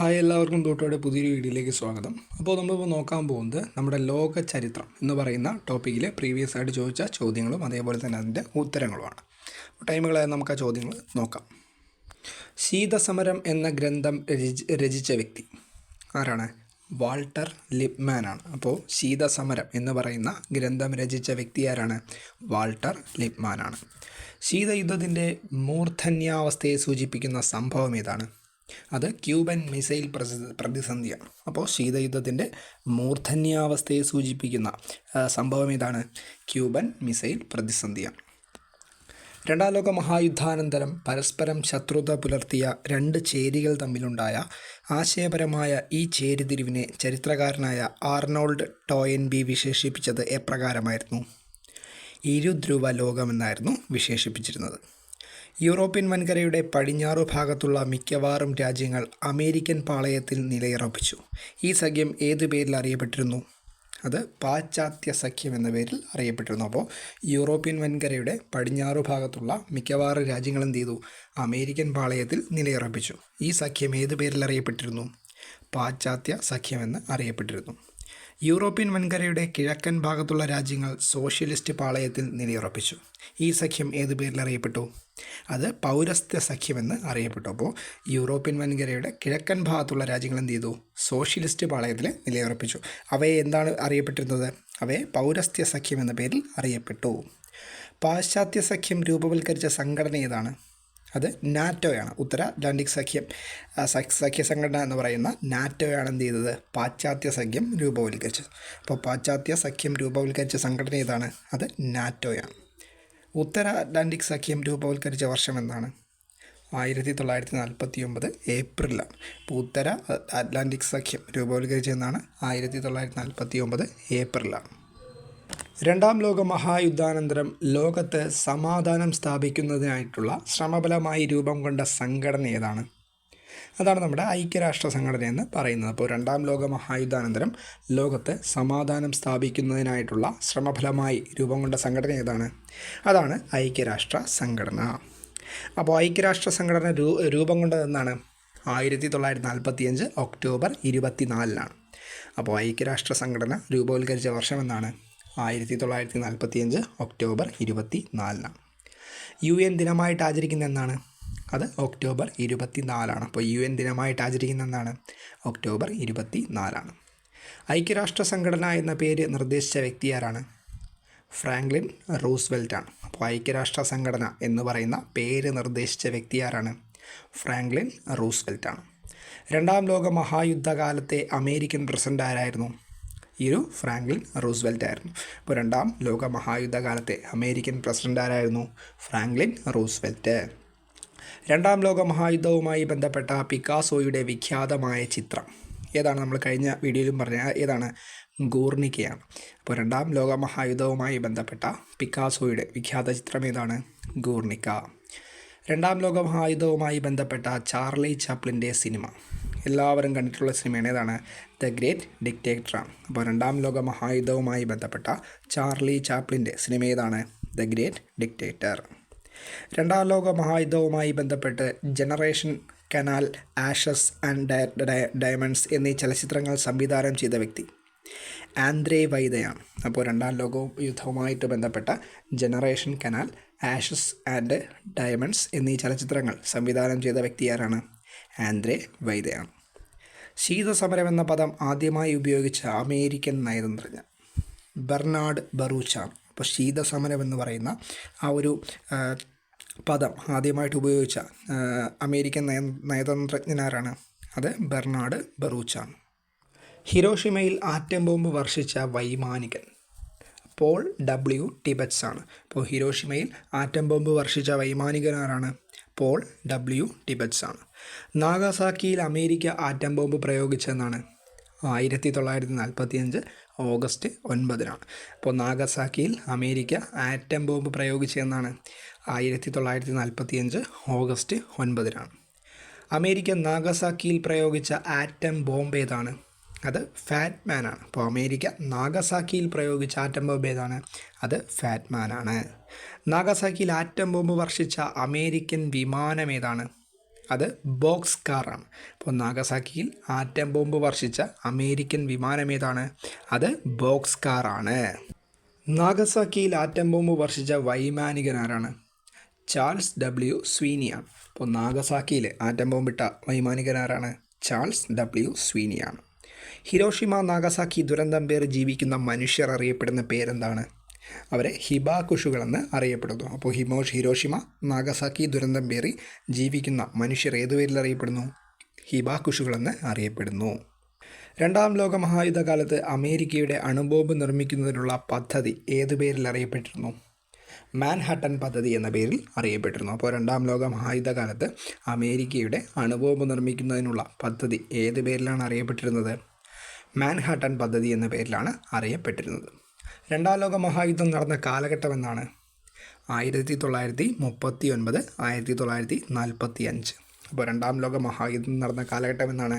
Hi എല്ലാവർക്കും തൊട്ടോടെ പുതിയൊരു വീഡിയോയിലേക്ക് സ്വാഗതം. അപ്പോൾ നമ്മളിപ്പോൾ നോക്കാൻ പോകുന്നത് നമ്മുടെ ലോക ചരിത്രം എന്ന് പറയുന്ന ടോപ്പിക്കിൽ പ്രീവിയസ് ആയിട്ട് ചോദിച്ച ചോദ്യങ്ങളും അതേപോലെ തന്നെ അതിന്റെ ഉത്തരങ്ങളുമാണ്. ടൈമുകളായ നമുക്ക് ആ ചോദ്യങ്ങൾ നോക്കാം. ശീതസമരം എന്ന ഗ്രന്ഥം രചിച്ച വ്യക്തി ആരാണ്? വാൾട്ടർ ലിപ്മാൻ ആണ്. അപ്പോൾ ശീതസമരം എന്ന് പറയുന്ന ഗ്രന്ഥം രചിച്ച വ്യക്തി ആരാണ്? വാൾട്ടർ ലിപ്മാൻ ലിപ്മാനാണ് ശീതയുദ്ധത്തിന്റെ മൂർധന്യാവസ്ഥയെ സൂചിപ്പിക്കുന്ന സംഭവം ഏതാണ്? അത് ക്യൂബൻ മിസൈൽ പ്രതി പ്രതിസന്ധിയാണ്. അപ്പോൾ ശീതയുദ്ധത്തിന്റെ മൂർധന്യാവസ്ഥയെ സൂചിപ്പിക്കുന്ന സംഭവം ഇതാണ് ക്യൂബൻ മിസൈൽ പ്രതിസന്ധിയാണ്. രണ്ടാം ലോക മഹായുദ്ധാനന്തരം പരസ്പരം ശത്രുത പുലർത്തിയ രണ്ട് ചേരികൾ തമ്മിലുണ്ടായ ആശയപരമായ ഈ ചേരിതിരിവിനെ ചരിത്രകാരനായ ആർണോൾഡ് ടോയൻ ബി വിശേഷിപ്പിച്ചത് എപ്രകാരമായിരുന്നു? ഇരുധ്രുവ ലോകമെന്നായിരുന്നു വിശേഷിപ്പിച്ചിരുന്നത്. യൂറോപ്യൻ വൻകരയുടെ പടിഞ്ഞാറു ഭാഗത്തുള്ള മിക്കവാറും രാജ്യങ്ങൾ അമേരിക്കൻ പാളയത്തിൽ നിലയുറപ്പിച്ചു. ഈ സഖ്യം ഏതു പേരിൽ അറിയപ്പെട്ടിരുന്നു? അത് പാശ്ചാത്യ സഖ്യം എന്ന പേരിൽ അറിയപ്പെട്ടിരുന്നു. അപ്പോൾ യൂറോപ്യൻ വൻകരയുടെ പടിഞ്ഞാറു ഭാഗത്തുള്ള മിക്കവാറും രാജ്യങ്ങൾ എന്ത് ചെയ്തു? അമേരിക്കൻ പാളയത്തിൽ നിലയുറപ്പിച്ചു. ഈ സഖ്യം ഏതു പേരിൽ അറിയപ്പെട്ടിരുന്നു? പാശ്ചാത്യ സഖ്യമെന്ന് അറിയപ്പെട്ടിരുന്നു. യൂറോപ്യൻ വൻകരയുടെ കിഴക്കൻ ഭാഗത്തുള്ള രാജ്യങ്ങൾ സോഷ്യലിസ്റ്റ് പാളയത്തിൽ നിലയുറപ്പിച്ചു. ഈ സഖ്യം ഏതു പേരിൽ അറിയപ്പെട്ടു? അത് പൗരസ്ത്യ സഖ്യമെന്ന് അറിയപ്പെട്ടു. അപ്പോൾ യൂറോപ്യൻ വൻകരയുടെ കിഴക്കൻ ഭാഗത്തുള്ള രാജ്യങ്ങൾ എന്ത് ചെയ്തു? സോഷ്യലിസ്റ്റ് പാളയത്തിൽ നിലയുറപ്പിച്ചു. അവയെ എന്താണ് അറിയപ്പെട്ടിരുന്നത്? അവയെ പൗരസ്ത്യ സഖ്യം എന്ന പേരിൽ അറിയപ്പെട്ടു. പാശ്ചാത്യ സഖ്യം രൂപവൽക്കരിച്ച സംഘടന ഏതാണ്? അത് നാറ്റോയാണ്. ഉത്തര അറ്റ്ലാന്റിക് സഖ്യം സഖ്യ സംഘടന എന്ന് പറയുന്ന നാറ്റോയാണ് എന്ത് ചെയ്തത്? പാശ്ചാത്യ സഖ്യം രൂപവൽക്കരിച്ചത്. അപ്പോൾ പാശ്ചാത്യ സഖ്യം രൂപവൽക്കരിച്ച സംഘടന ഏതാണ്? അത് നാറ്റോയാണ്. ഉത്തര അറ്റ്ലാന്റിക് സഖ്യം രൂപവൽക്കരിച്ച വർഷം എന്നാണ് ആയിരത്തി തൊള്ളായിരത്തി നാൽപ്പത്തി ഒമ്പത് ഏപ്രിലാണ്. ഇപ്പോൾ ഉത്തര അറ്റ്ലാന്റിക് സഖ്യം രൂപവൽക്കരിച്ചതെന്നാണ് ആയിരത്തി തൊള്ളായിരത്തി നാൽപ്പത്തി ഒമ്പത് ഏപ്രിലാണ്. രണ്ടാം ലോക മഹായുദ്ധാനന്തരം ലോകത്ത് സമാധാനം സ്ഥാപിക്കുന്നതിനായിട്ടുള്ള ശ്രമബലമായി രൂപം കൊണ്ട സംഘടന ഏതാണ്? അതാണ് നമ്മുടെ ഐക്യരാഷ്ട്ര സംഘടന എന്ന് പറയുന്നത്. അപ്പോൾ രണ്ടാം ലോക മഹായുദ്ധാനന്തരം ലോകത്ത് സമാധാനം സ്ഥാപിക്കുന്നതിനായിട്ടുള്ള ശ്രമഫലമായി രൂപം കൊണ്ട സംഘടന ഏതാണ്? അതാണ് ഐക്യരാഷ്ട്ര സംഘടന. അപ്പോൾ ഐക്യരാഷ്ട്ര സംഘടന രൂപം കൊണ്ടതെന്നാണ് ആയിരത്തി തൊള്ളായിരത്തി നാൽപ്പത്തിയഞ്ച് ഒക്ടോബർ ഇരുപത്തിനാലിനാണ്. അപ്പോൾ ഐക്യരാഷ്ട്ര സംഘടന രൂപവൽക്കരിച്ച വർഷം എന്നാണ് ആയിരത്തി തൊള്ളായിരത്തി നാൽപ്പത്തിയഞ്ച് ഒക്ടോബർ ഇരുപത്തി നാലിനാണ് യു എൻ ദിനമായിട്ട് ആചരിക്കുന്ന എന്നാണ് അത് ഒക്ടോബർ ഇരുപത്തി നാലാണ് അപ്പോൾ യു എൻ ദിനമായിട്ട് ആചരിക്കുന്ന എന്നാണ് ഒക്ടോബർ ഇരുപത്തി നാലാണ് ഐക്യരാഷ്ട്ര സംഘടന എന്ന പേര് നിർദ്ദേശിച്ച വ്യക്തി ആരാണ്? ഫ്രാങ്ക്ലിൻ റൂസ്വെൽറ്റാണ്. അപ്പോൾ ഐക്യരാഷ്ട്ര സംഘടന എന്ന് പറയുന്ന പേര് നിർദ്ദേശിച്ച വ്യക്തി ആരാണ്? ഫ്രാങ്ക്ലിൻ റൂസ്വെൽറ്റാണ്. രണ്ടാം ലോക മഹായുദ്ധകാലത്തെ അമേരിക്കൻ പ്രസിഡന്റ് ആരായിരുന്നു? ഈ ഒരു ഫ്രാങ്ക്ലിൻ റൂസ്വെൽറ്റ് ആയിരുന്നു അപ്പോൾ രണ്ടാം ലോക മഹായുദ്ധകാലത്തെ അമേരിക്കൻ പ്രസിഡന്റ് ആരായിരുന്നു ഫ്രാങ്ക്ലിൻ റൂസ്വെൽറ്റ്. രണ്ടാം ലോക മഹായുദ്ധവുമായി ബന്ധപ്പെട്ട പിക്കാസോയുടെ വിഖ്യാതമായ ചിത്രം. ഏതാണ് നമ്മൾ കഴിഞ്ഞ വീഡിയോയിലും പറഞ്ഞ ഏതാണ്? ഗൂർണിക്കയാണ്. അപ്പോൾ രണ്ടാം ലോക മഹായുദ്ധവുമായി ബന്ധപ്പെട്ട പിക്കാസോയുടെ വിഖ്യാത ചിത്രം ഏതാണ്? ഗൂർണിക്ക. രണ്ടാം ലോക മഹായുദ്ധവുമായി ബന്ധപ്പെട്ട ചാർലി ചാപ്ലിന്റെ സിനിമ. എല്ലാവരും കണ്ടിട്ടുള്ള സിനിമയാണ്. ഏതാണ്? ദ ഗ്രേറ്റ് ഡിക്റ്റേറ്ററാണ് അപ്പോൾ രണ്ടാം ലോക മഹായുദ്ധവുമായി ബന്ധപ്പെട്ട ചാർലി ചാപ്ലിന്റെ സിനിമ ഏതാണ്? ദ ഗ്രേറ്റ് ഡിക്റ്റേറ്റർ രണ്ടാം ലോക മഹായുദ്ധവുമായി ബന്ധപ്പെട്ട് ജനറേഷൻ കനാൽ ആഷസ് ആൻഡ് ഡയ- ഡയ- ഡയമണ്ട്സ് എന്നീ ചലച്ചിത്രങ്ങൾ സംവിധാനം ചെയ്ത വ്യക്തി ആന്ദ്രേ വൈദയാണ്. അപ്പോൾ രണ്ടാം ലോക യുദ്ധവുമായിട്ട് ബന്ധപ്പെട്ട Generation Kanal Ashes and Diamonds എന്നീ ചലച്ചിത്രങ്ങൾ സംവിധാനം ചെയ്ത വ്യക്തി ആരാണ്? ആന്ദ്രേ വൈദയാണ് ശീതസമരം എന്ന പദം ആദ്യമായി ഉപയോഗിച്ച അമേരിക്കൻ നയതന്ത്രജ്ഞൻ ബെർണാഡ് ബറൂച്ചാണ് അപ്പോൾ ശീതസമരം എന്ന് പറയുന്ന ആ ഒരു പദം ആദ്യമായിട്ട് ഉപയോഗിച്ച അമേരിക്കൻ നയ നയതന്ത്രജ്ഞനാരാണ് അത് ബെർണാഡ് ബറൂച്ചാണ് ഹിരോഷിമയിൽ ആറ്റം ബോംബ് വർഷിച്ച വൈമാനികൻ പോൾ ഡബ്ല്യു ടിബറ്റ്സ് ആണ് അപ്പോൾ ഹിരോഷിമയിൽ ആറ്റം ബോംബ് വർഷിച്ച വൈമാനികനാരാണ് പോൾ ഡബ്ല്യു ടിബറ്റ്സ് ആണ് നാഗസാക്കിയിൽ അമേരിക്ക ആറ്റം ബോംബ് പ്രയോഗിച്ചെന്നാണ്. ആയിരത്തി തൊള്ളായിരത്തി നാൽപ്പത്തി അഞ്ച് ഓഗസ്റ്റ് ഒൻപതിനാണ്. അപ്പോൾ നാഗസാക്കിയിൽ അമേരിക്ക ആറ്റം ബോംബ് പ്രയോഗിച്ചതെന്നാണ് ആയിരത്തി തൊള്ളായിരത്തി നാൽപ്പത്തി അഞ്ച് ഓഗസ്റ്റ് ഒൻപതിനാണ്. അമേരിക്ക നാഗസാക്കിയിൽ പ്രയോഗിച്ച ആറ്റം ബോംബ് ഏതാണ്? അത് ഫാറ്റ്മാൻ ആണ് അപ്പോൾ അമേരിക്ക നാഗസാക്കിയിൽ പ്രയോഗിച്ച ആറ്റം ബോംബ് ഏതാണ്? അത് ഫാറ്റ്മാൻ ആണ് നാഗസാക്കിയിൽ ആറ്റം ബോംബ് വർഷിച്ച അമേരിക്കൻ വിമാനം ഏതാണ്? അത് ബോക്സ് കാറാണ്. അപ്പോൾ നാഗസാക്കിയിൽ ആറ്റം ബോംബ് വർഷിച്ച അമേരിക്കൻ വിമാനം ഏതാണ്? അത് ബോക്സ് കാറാണ്. നാഗസാക്കിയിൽ ആറ്റം ബോംബ് വർഷിച്ച വൈമാനികൻ ആരാണ്? ചാൾസ് ഡബ്ല്യു സ്വീനിയാണ്. അപ്പോൾ നാഗസാക്കിയിൽ ആറ്റം ബോംബിട്ട വൈമാനികൻ ആരാണ്? ചാൾസ് ഡബ്ല്യു സ്വീനിയാണ്. ഹിരോഷിമ നാഗസാക്കി ദുരന്തം പേർ ജീവിക്കുന്ന മനുഷ്യർ അറിയപ്പെടുന്ന പേരെന്താണ്? അവരെ ഹിബാകുഷുകളെന്ന് അറിയപ്പെടുന്നു. അപ്പോൾ ഹിമോഷ് ഹിരോഷിമ നാഗസാക്കി ദുരന്തം പേറി ജീവിക്കുന്ന മനുഷ്യർ ഏതു പേരിൽ അറിയപ്പെടുന്നു? ഹിബാകുഷുകളെന്ന് അറിയപ്പെടുന്നു. രണ്ടാം ലോക മഹായുദ്ധകാലത്ത് അമേരിക്കയുടെ അണുബോംബ് നിർമ്മിക്കുന്നതിനുള്ള പദ്ധതി ഏതു പേരിൽ അറിയപ്പെട്ടിരുന്നു? മാൻഹട്ടൻ പദ്ധതി എന്ന പേരിൽ അറിയപ്പെട്ടിരുന്നു. അപ്പോൾ രണ്ടാം ലോക മഹായുദ്ധകാലത്ത് അമേരിക്കയുടെ അണുബോംബ് നിർമ്മിക്കുന്നതിനുള്ള പദ്ധതി ഏത് പേരിലാണ് അറിയപ്പെട്ടിരുന്നത്? മാൻഹാട്ടൻ പദ്ധതി എന്ന പേരിലാണ് അറിയപ്പെട്ടിരുന്നത്. രണ്ടാം ലോക മഹായുദ്ധം നടന്ന കാലഘട്ടം എന്നാണ് ആയിരത്തി തൊള്ളായിരത്തി മുപ്പത്തി ഒൻപത് ആയിരത്തി തൊള്ളായിരത്തി നാൽപ്പത്തി അഞ്ച് അപ്പോൾ രണ്ടാം ലോക മഹായുദ്ധം നടന്ന കാലഘട്ടം എന്നാണ്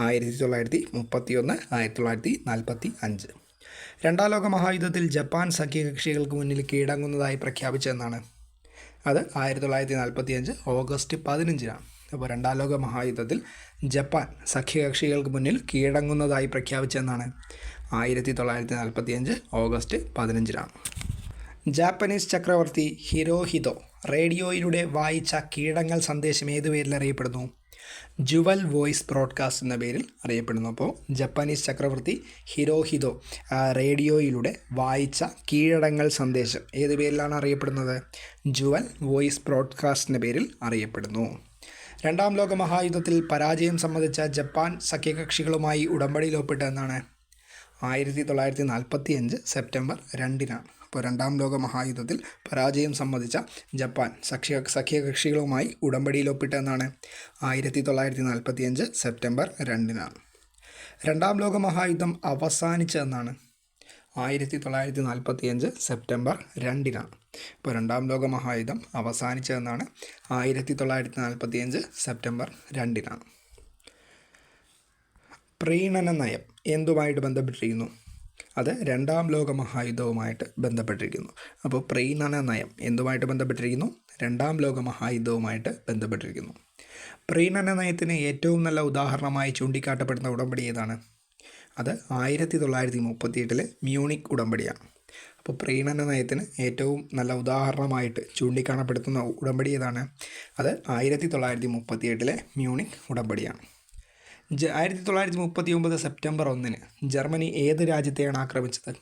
ആയിരത്തി തൊള്ളായിരത്തി മുപ്പത്തി ഒന്ന് ആയിരത്തി തൊള്ളായിരത്തി നാൽപ്പത്തി അഞ്ച് രണ്ടാം ലോക മഹായുദ്ധത്തിൽ ജപ്പാൻ സഖ്യകക്ഷികൾക്ക് മുന്നിൽ കീഴടങ്ങുന്നതായി പ്രഖ്യാപിച്ചതെന്നാണ്. അത് ആയിരത്തി തൊള്ളായിരത്തി നാൽപ്പത്തി അഞ്ച് ഓഗസ്റ്റ് പതിനഞ്ചിനാണ്. അപ്പോൾ രണ്ടാം ലോക മഹായുദ്ധത്തിൽ ജപ്പാൻ സഖ്യകക്ഷികൾക്ക് മുന്നിൽ കീഴടങ്ങുന്നതായി പ്രഖ്യാപിച്ചതെന്നാണ്. ആയിരത്തി തൊള്ളായിരത്തി നാൽപ്പത്തി അഞ്ച് ഓഗസ്റ്റ് പതിനഞ്ചിനാണ്. ജാപ്പനീസ് ചക്രവർത്തി ഹിരോഹിതോ റേഡിയോയിലൂടെ വായിച്ച കീടങ്ങൾ സന്ദേശം ഏതു പേരിൽ അറിയപ്പെടുന്നു? ജുവൽ വോയിസ് ബ്രോഡ്കാസ്റ്റ് എന്ന പേരിൽ അറിയപ്പെടുന്നു. അപ്പോൾ ജപ്പാനീസ് ചക്രവർത്തി ഹിരോഹിതോ റേഡിയോയിലൂടെ വായിച്ച കീഴടങ്ങൾ സന്ദേശം ഏത് പേരിലാണ് അറിയപ്പെടുന്നത്? ജുവൽ വോയിസ് ബ്രോഡ്കാസ്റ്റിന്റെ പേരിൽ അറിയപ്പെടുന്നു. രണ്ടാം ലോക മഹായുദ്ധത്തിൽ പരാജയം സംബന്ധിച്ച ജപ്പാൻ സഖ്യകക്ഷികളുമായി ഉടമ്പടിയിൽ ഒപ്പിട്ടതെന്നാണ് ആയിരത്തി തൊള്ളായിരത്തി നാൽപ്പത്തി അഞ്ച് സെപ്റ്റംബർ രണ്ടിനാണ്. അപ്പോൾ രണ്ടാം ലോക മഹായുദ്ധത്തിൽ പരാജയം സംബന്ധിച്ച ജപ്പാൻ സഖ്യ സഖ്യകക്ഷികളുമായി ഉടമ്പടിയിൽ ഒപ്പിട്ടതെന്നാണ് ആയിരത്തി തൊള്ളായിരത്തി നാൽപ്പത്തി അഞ്ച് സെപ്റ്റംബർ രണ്ടിനാണ്. രണ്ടാം ലോക മഹായുദ്ധം അവസാനിച്ചതെന്നാണ് ആയിരത്തി തൊള്ളായിരത്തി നാൽപ്പത്തി അഞ്ച് സെപ്റ്റംബർ രണ്ടിനാണ്. ഇപ്പോൾ രണ്ടാം ലോക മഹായുദ്ധം അവസാനിച്ചതെന്നാണ് ആയിരത്തി തൊള്ളായിരത്തി നാൽപ്പത്തി അഞ്ച് സെപ്റ്റംബർ രണ്ടിനാണ്. പ്രീണന നയം. എന്തുമായിട്ട് ബന്ധപ്പെട്ടിരിക്കുന്നു? അത് രണ്ടാം ലോക മഹായുദ്ധവുമായിട്ട് ബന്ധപ്പെട്ടിരിക്കുന്നു. അപ്പോൾ പ്രീണന നയം എന്തുമായിട്ട് ബന്ധപ്പെട്ടിരിക്കുന്നു? രണ്ടാം ലോക മഹായുദ്ധവുമായിട്ട് ബന്ധപ്പെട്ടിരിക്കുന്നു പ്രീണന നയത്തിന് ഏറ്റവും നല്ല ഉദാഹരണമായി ചൂണ്ടിക്കാട്ടപ്പെടുന്ന ഉടമ്പടി ഏതാണ്? അത് ആയിരത്തി തൊള്ളായിരത്തി മുപ്പത്തിയെട്ടിലെ മ്യൂണിക് ഉടമ്പടിയാണ്. അപ്പോൾ പ്രീണന നയത്തിന് ഏറ്റവും നല്ല ഉദാഹരണമായിട്ട് ചൂണ്ടിക്കാണപ്പെടുത്തുന്ന ഉടമ്പടി ഏതാണ്? അത് ആയിരത്തി തൊള്ളായിരത്തി മുപ്പത്തിയെട്ടിലെ മ്യൂണിക് ഉടമ്പടിയാണ്. ആയിരത്തി തൊള്ളായിരത്തി മുപ്പത്തി ഒമ്പത് സെപ്റ്റംബർ ഒന്നിന് ജർമ്മനി ഏത് രാജ്യത്തെയാണ് ആക്രമിച്ചത്?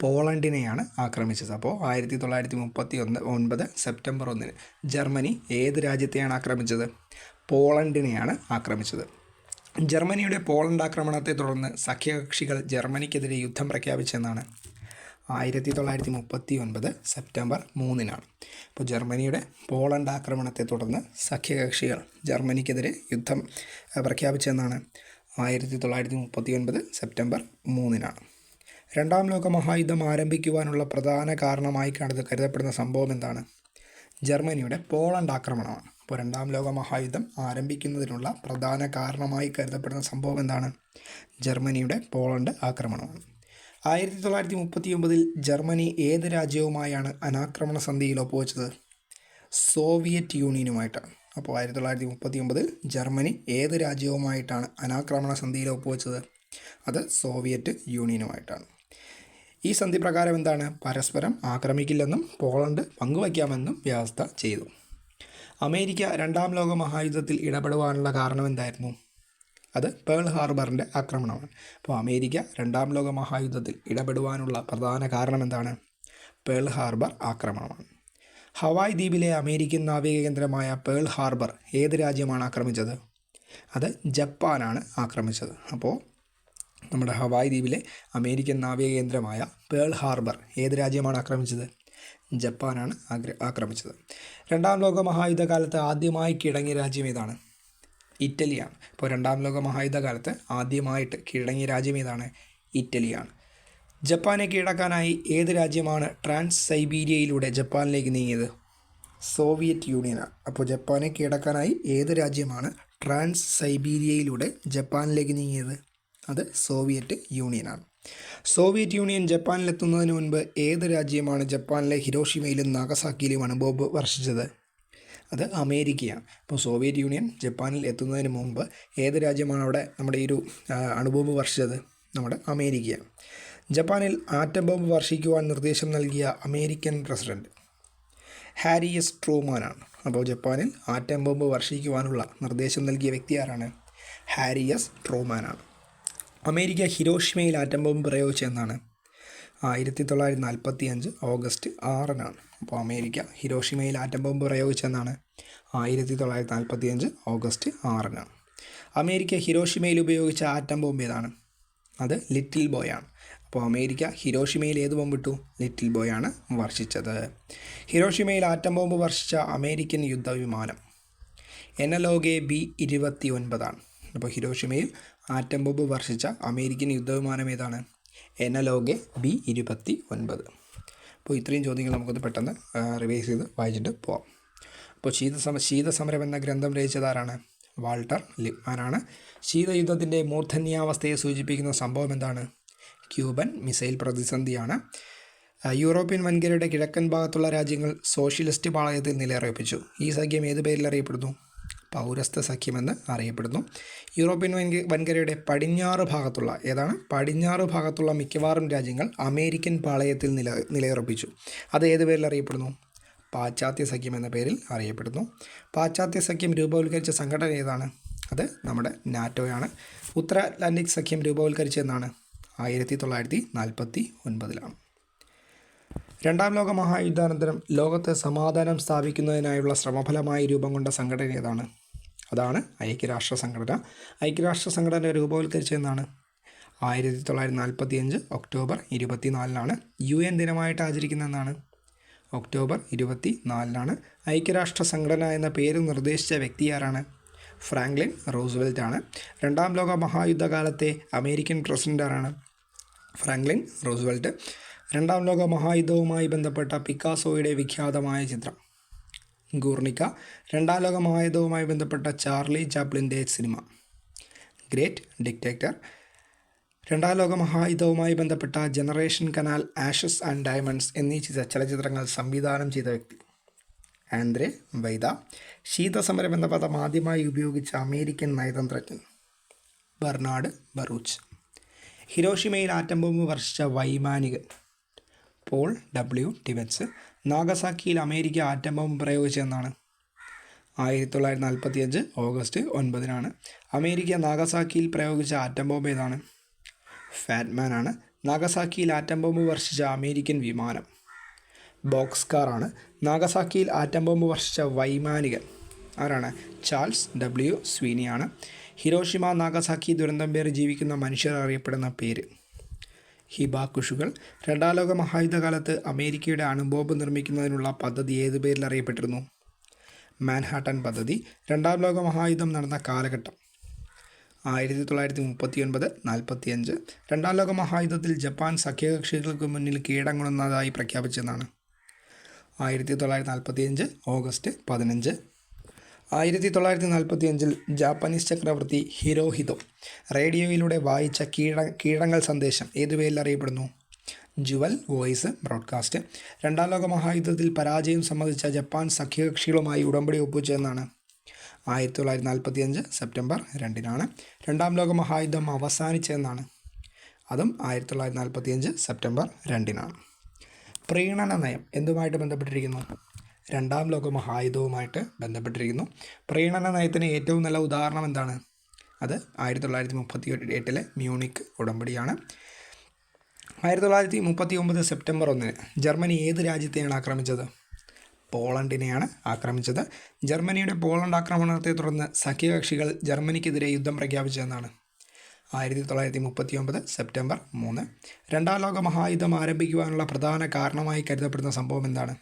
പോളണ്ടിനെയാണ് ആക്രമിച്ചത്. അപ്പോൾ ആയിരത്തി തൊള്ളായിരത്തി മുപ്പത്തി ഒന്ന് ഒൻപത് സെപ്റ്റംബർ ഒന്നിന് ജർമ്മനി ഏത് രാജ്യത്തെയാണ് ആക്രമിച്ചത്? പോളണ്ടിനെയാണ് ആക്രമിച്ചത്. ജർമ്മനിയുടെ പോളണ്ട് ആക്രമണത്തെ തുടർന്ന് സഖ്യകക്ഷികൾ ജർമ്മനിക്കെതിരെ യുദ്ധം പ്രഖ്യാപിച്ചെന്നാണ് ആയിരത്തി തൊള്ളായിരത്തി മുപ്പത്തി ഒൻപത് സെപ്റ്റംബർ മൂന്നിനാണ്. അപ്പോൾ ജർമ്മനിയുടെ പോളണ്ട് ആക്രമണത്തെ തുടർന്ന് സഖ്യകക്ഷികൾ ജർമ്മനിക്കെതിരെ യുദ്ധം പ്രഖ്യാപിച്ചെന്നാണ് ആയിരത്തി തൊള്ളായിരത്തി മുപ്പത്തി ഒൻപത് സെപ്റ്റംബർ മൂന്നിനാണ്. രണ്ടാം ലോക മഹായുദ്ധം ആരംഭിക്കുവാനുള്ള പ്രധാന കാരണമായി കണ്ടത് കരുതപ്പെടുന്ന സംഭവം എന്താണ്? ജർമ്മനിയുടെ പോളണ്ട് ആക്രമണമാണ്. അപ്പോൾ രണ്ടാം ലോക മഹായുദ്ധം ആരംഭിക്കുന്നതിനുള്ള പ്രധാന കാരണമായി കരുതപ്പെടുന്ന സംഭവം എന്താണ്? ജർമ്മനിയുടെ പോളണ്ട് ആക്രമണമാണ്. ആയിരത്തി തൊള്ളായിരത്തി മുപ്പത്തി ഒമ്പതിൽ ജർമ്മനി ഏത് രാജ്യവുമായാണ് അനാക്രമണ സന്ധിയിൽ ഒപ്പുവെച്ചത്? സോവിയറ്റ് യൂണിയനുമായിട്ടാണ് അപ്പോൾ ആയിരത്തി തൊള്ളായിരത്തി മുപ്പത്തി ഒമ്പതിൽ ജർമ്മനി ഏത് രാജ്യവുമായിട്ടാണ് അനാക്രമണ സന്ധിയിൽ ഒപ്പുവെച്ചത്? അത് സോവിയറ്റ് യൂണിയനുമായിട്ടാണ്. ഈ സന്ധി പ്രകാരം എന്താണ്? പരസ്പരം ആക്രമിക്കില്ലെന്നും പോളണ്ട് പങ്കുവയ്ക്കാമെന്നും വ്യവസ്ഥ ചെയ്തു. അമേരിക്ക രണ്ടാം ലോക മഹായുദ്ധത്തിൽ ഇടപെടുവാനുള്ള കാരണം എന്തായിരുന്നു? അത് പേൾ ഹാർബറിന്റെ ആക്രമണമാണ്. അപ്പോൾ അമേരിക്ക രണ്ടാം ലോക മഹായുദ്ധത്തിൽ ഇടപെടുവാനുള്ള പ്രധാന കാരണം എന്താണ് പേൾ ഹാർബർ ആക്രമണമാണ്. ഹവായ് ദ്വീപിലെ അമേരിക്കൻ നാവിക കേന്ദ്രമായ പേൾ ഹാർബർ ഏത് രാജ്യമാണ് ആക്രമിച്ചത്? അത് ജപ്പാനാണ് ആക്രമിച്ചത്. അപ്പോൾ നമ്മുടെ ഹവായ് ദ്വീപിലെ അമേരിക്കൻ നാവിക കേന്ദ്രമായ പേൾ ഹാർബർ ഏത് രാജ്യമാണ് ആക്രമിച്ചത്? ജപ്പാനാണ് ആക്രമിച്ചത്. രണ്ടാം ലോക മഹായുദ്ധകാലത്ത് ആദ്യമായി കിടങ്ങിയ രാജ്യം ഏതാണ്? ഇറ്റലിയാണ്. ഇപ്പോൾ രണ്ടാം ലോക മഹായുദ്ധകാലത്ത് ആദ്യമായിട്ട് കീഴടങ്ങിയ രാജ്യം ഏതാണ്? ഇറ്റലിയാണ്. ജപ്പാനെ കീഴടക്കാനായി ഏത് രാജ്യമാണ് ട്രാൻസ് സൈബീരിയയിലൂടെ ജപ്പാനിലേക്ക് നീങ്ങിയത്? സോവിയറ്റ് യൂണിയനാണ്. അപ്പോൾ ജപ്പാനെ കീഴടക്കാനായി ഏത് രാജ്യമാണ് ട്രാൻസ് സൈബീരിയയിലൂടെ ജപ്പാനിലേക്ക് നീങ്ങിയത്? അത് സോവിയറ്റ് യൂണിയനാണ്. സോവിയറ്റ് യൂണിയൻ ജപ്പാനിലെത്തുന്നതിന് മുൻപ് ഏത് രാജ്യമാണ് ജപ്പാനിലെ ഹിരോഷിമയിലും നാഗസാക്കിയിലും അണുബോംബ് വർഷിച്ചത്? അത് അമേരിക്കയാണ്. അപ്പോൾ സോവിയറ്റ് യൂണിയൻ ജപ്പാനിൽ എത്തുന്നതിന് മുമ്പ് ഏത് രാജ്യമാണ് അവിടെ നമ്മുടെ ഈ ഒരു അണുബോംബ് വർഷിച്ചത്? നമ്മുടെ അമേരിക്കയാണ്. ജപ്പാനിൽ ആറ്റം ബോംബ് വർഷിക്കുവാൻ നിർദ്ദേശം നൽകിയ അമേരിക്കൻ പ്രസിഡന്റ് ഹാരി എസ്. ട്രൂമാനാണ്. അപ്പോൾ ജപ്പാനിൽ ആറ്റം ബോംബ് വർഷിക്കുവാനുള്ള നിർദ്ദേശം നൽകിയ വ്യക്തി ആരാണ്? Harry S. ട്രൂമാനാണ്. അമേരിക്ക ഹിരോഷിമയിൽ ആറ്റം ബോംബ് പ്രയോഗിച്ചതെന്നാണ്. ആയിരത്തി തൊള്ളായിരത്തി നാൽപ്പത്തി അഞ്ച് ഓഗസ്റ്റ് ആറിനാണ്. അപ്പോൾ അമേരിക്ക ഹിരോഷിമയിൽ ആറ്റം ബോംബ് പ്രയോഗിച്ചെന്നാണ് ആയിരത്തി തൊള്ളായിരത്തി നാൽപ്പത്തി അഞ്ച് ഓഗസ്റ്റ് ആറിന്. അമേരിക്ക ഹിരോഷിമയിൽ ഉപയോഗിച്ച ആറ്റം ബോംബ് ഏതാണ്? അത് ലിറ്റിൽ ബോയാണ്. അപ്പോൾ അമേരിക്ക ഹിരോഷിമയിൽ ഏത് ബോംബിട്ടു ലിറ്റിൽ ബോയാണ് വർഷിച്ചത്. ഹിരോഷിമയിൽ ആറ്റം ബോംബ് വർഷിച്ച അമേരിക്കൻ യുദ്ധവിമാനം എനലോഗെ ബി ഇരുപത്തി ഒൻപതാണ് അപ്പോൾ ഹിരോഷിമയിൽ ആറ്റം ബോംബ് വർഷിച്ച അമേരിക്കൻ യുദ്ധവിമാനം ഏതാണ്? എനലോഗെ ബി ഇരുപത്തി ഒൻപത് അപ്പോൾ ഇത്രയും ചോദ്യങ്ങൾ നമുക്കൊന്ന് പെട്ടെന്ന് റിവൈസ് ചെയ്ത് വായിച്ചിട്ട് പോവാം. അപ്പോൾ ശീതസമ ശീതസമരം എന്ന ഗ്രന്ഥം രചിച്ചതാരാണ് വാൾട്ടർ ലിപ്മാനാണ് ശീതയുദ്ധത്തിന്റെ മൂർധന്യാവസ്ഥയെ സൂചിപ്പിക്കുന്ന സംഭവം എന്താണ്? ക്യൂബൻ മിസൈൽ പ്രതിസന്ധിയാണ്. യൂറോപ്യൻ വൻകരയുടെ കിഴക്കൻ ഭാഗത്തുള്ള രാജ്യങ്ങൾ സോഷ്യലിസ്റ്റ് പാളയത്തിൽ നിലയുറപ്പിച്ചു. ഈ സഖ്യം ഏത് പേരിൽ അറിയപ്പെടുന്നു? പൗരസ്ത്യ സഖ്യമെന്ന് അറിയപ്പെടുന്നു. യൂറോപ്യൻ വൻക വൻകരയുടെ പടിഞ്ഞാറ് ഭാഗത്തുള്ള ഏതാണ്? പടിഞ്ഞാറ് ഭാഗത്തുള്ള മിക്കവാറും രാജ്യങ്ങൾ അമേരിക്കൻ പാളയത്തിൽ നില നിലയുറപ്പിച്ചു. അത് ഏത് പേരിൽ അറിയപ്പെടുന്നു? പാശ്ചാത്യ സഖ്യം എന്ന പേരിൽ അറിയപ്പെടുന്നു. പാശ്ചാത്യ സഖ്യം രൂപവൽക്കരിച്ച സംഘടന ഏതാണ്? അത് നമ്മുടെ നാറ്റോയാണ്. ഉത്തര അറ്റ്ലാന്റിക് സഖ്യം രൂപവൽക്കരിച്ചതെന്നാണ്. ആയിരത്തി തൊള്ളായിരത്തി നാൽപ്പത്തി ഒൻപതിലാണ് രണ്ടാം ലോക മഹായുദ്ധാനന്തരം ലോകത്ത് സമാധാനം സ്ഥാപിക്കുന്നതിനായുള്ള ശ്രമഫലമായി രൂപം കൊണ്ട സംഘടന ഏതാണ്? അതാണ് ഐക്യരാഷ്ട്ര സംഘടന. ഐക്യരാഷ്ട്ര സംഘടന രൂപവൽക്കരിച്ചതെന്നാണ് ആയിരത്തി തൊള്ളായിരത്തി നാൽപ്പത്തി അഞ്ച് ഒക്ടോബർ ഇരുപത്തിനാലിനാണ് യു എൻ ദിനമായിട്ട് ആചരിക്കുന്നതെന്നാണ് ഒക്ടോബർ ഇരുപത്തി നാലിനാണ് ഐക്യരാഷ്ട്ര സംഘടന എന്ന പേര് നിർദ്ദേശിച്ച വ്യക്തി ആരാണ്? ഫ്രാങ്ക്ലിൻ റോസ്വെൽറ്റ് ആണ്. രണ്ടാം ലോക മഹായുദ്ധകാലത്തെ അമേരിക്കൻ പ്രസിഡന്റ് ആരാണ്? Franklin Roosevelt. രണ്ടാം ലോക മഹായുദ്ധവുമായി ബന്ധപ്പെട്ട പിക്കാസോയുടെ വിഖ്യാതമായ ചിത്രം. ഗൂർണിക്ക രണ്ടാം ലോക മഹായുദ്ധവുമായി ബന്ധപ്പെട്ട ചാർലി ചാപ്ലിന്റെ സിനിമ. ഗ്രേറ്റ് ഡിക്റ്റേറ്റർ രണ്ടാം ലോക മഹായുദ്ധവുമായി ബന്ധപ്പെട്ട Generation Kanal Ashes and Diamonds എന്നീ ചിത്ര ചലച്ചിത്രങ്ങൾ സംവിധാനം ചെയ്ത വ്യക്തി. ആന്ദ്രെ വൈദ ശീതസമരം എന്ന പദം ആദ്യമായി ഉപയോഗിച്ച American നയതന്ത്രജ്ഞൻ. Bernard Baruch. ഹിരോഷിമയിൽ atom bomb വർഷിച്ച വൈമാനികൻ. പോൾ ഡബ്ല്യു ടിവറ്റ്സ് നാഗസാക്കിയിൽ അമേരിക്ക ആറ്റം ബോംബ് പ്രയോഗിച്ചതെന്നാണ്. ആയിരത്തി തൊള്ളായിരത്തി നാൽപ്പത്തി അഞ്ച് ഓഗസ്റ്റ് ഒൻപതിനാണ് അമേരിക്ക നാഗസാക്കിയിൽ പ്രയോഗിച്ച ആറ്റം ബോംബ് ഏതാണ്? ഫാറ്റ്മാൻ ആണ് നാഗസാക്കിയിൽ ആറ്റം ബോംബ് വർഷിച്ച അമേരിക്കൻ വിമാനം. ബോക്സ് കാർ ആണ് നാഗസാക്കിയിൽ ആറ്റം ബോംബ് വർഷിച്ച വൈമാനികൻ ആരാണ്? ചാൾസ് ഡബ്ല്യു സ്വീനിയാണ്. ഹിരോഷിമ നാഗസാക്കി ദുരന്തം പേര് ജീവിക്കുന്ന മനുഷ്യർ അറിയപ്പെടുന്ന പേര്. ഹിബാക്കുഷുകൾ. രണ്ടാം ലോക മഹായുദ്ധകാലത്ത് അമേരിക്കയുടെ അണുബോംബ് നിർമ്മിക്കുന്നതിനുള്ള പദ്ധതി ഏതു പേരിൽ അറിയപ്പെട്ടിരുന്നു? മാൻഹാട്ടൻ പദ്ധതി രണ്ടാം ലോക മഹായുദ്ധം നടന്ന കാലഘട്ടം. ആയിരത്തി തൊള്ളായിരത്തി മുപ്പത്തി ഒൻപത് നാൽപ്പത്തി അഞ്ച് രണ്ടാം ലോക മഹായുദ്ധത്തിൽ ജപ്പാൻ സഖ്യകക്ഷികൾക്ക് മുന്നിൽ കീഴടങ്ങുന്നതായി പ്രഖ്യാപിച്ചതാണ് ആയിരത്തി തൊള്ളായിരത്തി നാൽപ്പത്തി അഞ്ച് ഓഗസ്റ്റ് പതിനഞ്ച്. ആയിരത്തി തൊള്ളായിരത്തി നാൽപ്പത്തി അഞ്ചിൽ ജാപ്പനീസ് ചക്രവർത്തി ഹിരോഹിതോ റേഡിയോയിലൂടെ വായിച്ച കീഴ കീഴങ്ങൾ സന്ദേശം ഏതു പേരിൽ അറിയപ്പെടുന്നു? Jewel Voice Broadcast. രണ്ടാം ലോക മഹായുദ്ധത്തിൽ പരാജയം സംബന്ധിച്ച ജപ്പാൻ സഖ്യകക്ഷികളുമായി ഉടമ്പടി ഒപ്പുവെച്ചതെന്നാണ് ആയിരത്തി തൊള്ളായിരത്തി നാൽപ്പത്തി അഞ്ച് സെപ്റ്റംബർ രണ്ടിനാണ് രണ്ടാം ലോക മഹായുദ്ധം അവസാനിച്ചതെന്നാണ്. അതും ആയിരത്തി തൊള്ളായിരത്തി നാൽപ്പത്തി അഞ്ച് സെപ്റ്റംബർ രണ്ടിനാണ്. പ്രീണന നയം എന്തുമായിട്ട് ബന്ധപ്പെട്ടിരിക്കുന്നു? രണ്ടാം ലോക മഹായുധവുമായിട്ട് ബന്ധപ്പെട്ടിരിക്കുന്നു. പ്രീണന നയത്തിന് ഏറ്റവും നല്ല ഉദാഹരണം എന്താണ്? അത് ആയിരത്തി തൊള്ളായിരത്തി മുപ്പത്തി എട്ടിലെ മ്യൂണിക് ഉടമ്പടിയാണ്. ആയിരത്തി തൊള്ളായിരത്തി മുപ്പത്തി ഒമ്പത് സെപ്റ്റംബർ ഒന്നിന് ജർമ്മനി ഏത് രാജ്യത്തെയാണ് ആക്രമിച്ചത്? പോളണ്ടിനെയാണ് ആക്രമിച്ചത്. ജർമ്മനിയുടെ പോളണ്ട് ആക്രമണത്തെ തുടർന്ന് സഖ്യകക്ഷികൾ ജർമ്മനിക്കെതിരെ യുദ്ധം പ്രഖ്യാപിച്ചതെന്നാണ്. ആയിരത്തി തൊള്ളായിരത്തി മുപ്പത്തി ഒമ്പത് സെപ്റ്റംബർ മൂന്ന്. രണ്ടാം ലോക മഹായുദ്ധം ആരംഭിക്കുവാനുള്ള പ്രധാന കാരണമായി കരുതപ്പെടുന്ന സംഭവം എന്താണ്?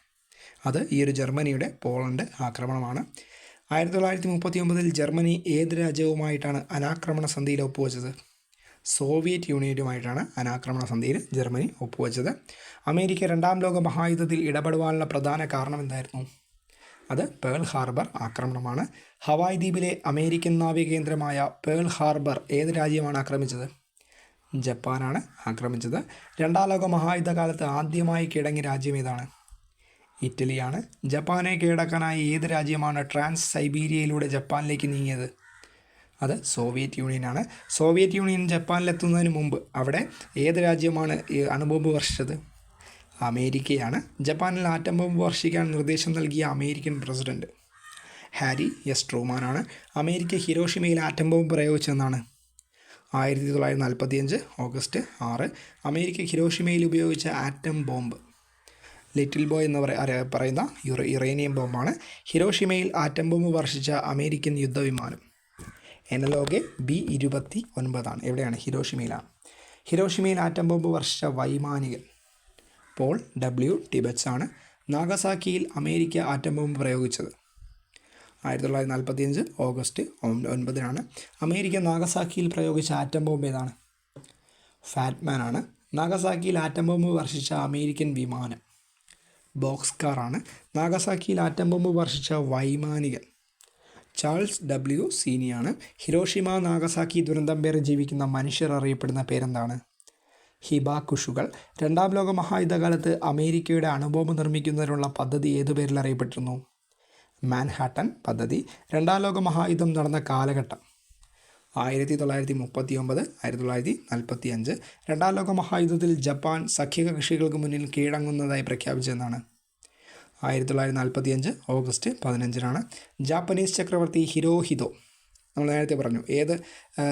അത് ഈ ഒരു ജർമ്മനിയുടെ പോളണ്ട് ആക്രമണമാണ്. ആയിരത്തി തൊള്ളായിരത്തി മുപ്പത്തി ഒമ്പതിൽ ജർമ്മനി ഏത് രാജ്യവുമായിട്ടാണ് അനാക്രമണ സന്ധിയിൽ ഒപ്പുവെച്ചത്? സോവിയറ്റ് യൂണിയനുമായിട്ടാണ് അനാക്രമണ സന്ധിയിൽ ജർമ്മനി ഒപ്പുവെച്ചത്. അമേരിക്ക രണ്ടാം ലോക മഹായുദ്ധത്തിൽ ഇടപെടുവാനുള്ള പ്രധാന കാരണം എന്തായിരുന്നു? അത് പേൾ ഹാർബർ ആക്രമണമാണ്. ഹവായ് ദ്വീപിലെ അമേരിക്കൻ നാവിക കേന്ദ്രമായ പേൾ ഹാർബർ ഏത് രാജ്യമാണ് ആക്രമിച്ചത്? ജപ്പാനാണ് ആക്രമിച്ചത്. രണ്ടാം ലോക മഹായുദ്ധകാലത്ത് ആദ്യമായി കിടങ്ങിയ രാജ്യം ഏതാണ്? ഇറ്റലിയാണ്. ജപ്പാനെ കീഴടക്കാനായി ഏത് രാജ്യമാണ് ട്രാൻസ് സൈബീരിയയിലൂടെ ജപ്പാനിലേക്ക് നീങ്ങിയത്? അത് സോവിയറ്റ് യൂണിയനാണ്. സോവിയറ്റ് യൂണിയൻ ജപ്പാനിലെത്തുന്നതിന് മുമ്പ് അവിടെ ഏത് രാജ്യമാണ് അണുബോംബ് വർഷിച്ചത്? അമേരിക്കയാണ്. ജപ്പാനിൽ ആറ്റം ബോംബ് വർഷിക്കാൻ നിർദ്ദേശം നൽകിയ അമേരിക്കൻ പ്രസിഡന്റ് ഹാരി എസ്. ട്രൂമാനാണ്. അമേരിക്ക ഹിരോഷിമയിൽ ആറ്റം ബോംബ് പ്രയോഗിച്ചതെന്നാണ്. ആയിരത്തി തൊള്ളായിരത്തി നാൽപ്പത്തിയഞ്ച് ഓഗസ്റ്റ് ആറ് അമേരിക്ക ഹിരോഷിമയിൽ ഉപയോഗിച്ച ആറ്റം ബോംബ്. ലിറ്റിൽ ബോയ് എന്ന് പറ- അറിയ- പറയുന്ന യുറ യുറേനിയം ബോംബാണ്. ഹിരോഷിമയിൽ ആറ്റം ബോംബ് വർഷിച്ച അമേരിക്കൻ യുദ്ധവിമാനം. എനലോഗെ ബി ഇരുപത്തി ഒൻപതാണ്. എവിടെയാണ്? ഹിരോഷിമയിലാണ്. ഹിരോഷിമയിൽ ആറ്റം ബോംബ് വർഷിച്ച വൈമാനികൻ പോൾ ഡബ്ല്യു ടിബറ്റ്സ് ആണ് നാഗസാക്കിയിൽ അമേരിക്ക ആറ്റം ബോംബ് പ്രയോഗിച്ചത്. ആയിരത്തി തൊള്ളായിരത്തി നാൽപ്പത്തി അഞ്ച് ഓഗസ്റ്റ് ഒൻപതിനാണ് അമേരിക്ക നാഗസാക്കിയിൽ പ്രയോഗിച്ച ആറ്റം ബോംബ് ഏതാണ്? ഫാറ്റ്മാൻ ആണ് നാഗസാക്കിയിൽ ആറ്റം ബോംബ് വർഷിച്ച അമേരിക്കൻ വിമാനം. ബോക്സ് കാറാണ്. നാഗസാക്കിയിൽ ആറ്റം ബോംബ് വർഷിച്ച വൈമാനികൻ ചാൾസ് ഡബ്ല്യു സീനിയാണ്. ഹിരോഷിമ നാഗസാക്കി ദുരന്തം പേര് ജീവിക്കുന്ന മനുഷ്യർ അറിയപ്പെടുന്ന പേരെന്താണ്? ഹിബാകുഷുകൾ രണ്ടാം ലോക മഹായുദ്ധകാലത്ത് അമേരിക്കയുടെ അണുബോംബ് നിർമ്മിക്കുന്നതിനുള്ള പദ്ധതി ഏതു പേരിൽ അറിയപ്പെട്ടിരുന്നു? മാൻഹാട്ടൻ പദ്ധതി. രണ്ടാം ലോക മഹായുദ്ധം നടന്ന കാലഘട്ടം. ആയിരത്തി തൊള്ളായിരത്തി മുപ്പത്തി ഒമ്പത് ആയിരത്തി തൊള്ളായിരത്തി നാൽപ്പത്തി അഞ്ച് രണ്ടാം ലോക മഹായുദ്ധത്തിൽ ജപ്പാൻ സഖ്യകക്ഷികൾക്ക് മുന്നിൽ കീഴടങ്ങുന്നതായി പ്രഖ്യാപിച്ചതെന്നാണ്. ആയിരത്തി തൊള്ളായിരത്തി നാൽപ്പത്തി അഞ്ച് ഓഗസ്റ്റ് പതിനഞ്ചിനാണ് ജാപ്പനീസ് ചക്രവർത്തി ഹിരോഹിതോ നമ്മൾ നേരത്തെ പറഞ്ഞു ഏത്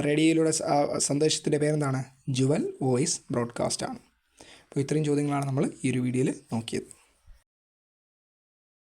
റേഡിയോയിലൂടെ സന്ദേശത്തിന്റെ പേരെന്താണ്? ജുവൽ വോയിസ് ബ്രോഡ്കാസ്റ്റ് ആണ് അപ്പോൾ ഇത്രയും ചോദ്യങ്ങളാണ് നമ്മൾ ഈ ഒരു വീഡിയോയിൽ നോക്കിയത്.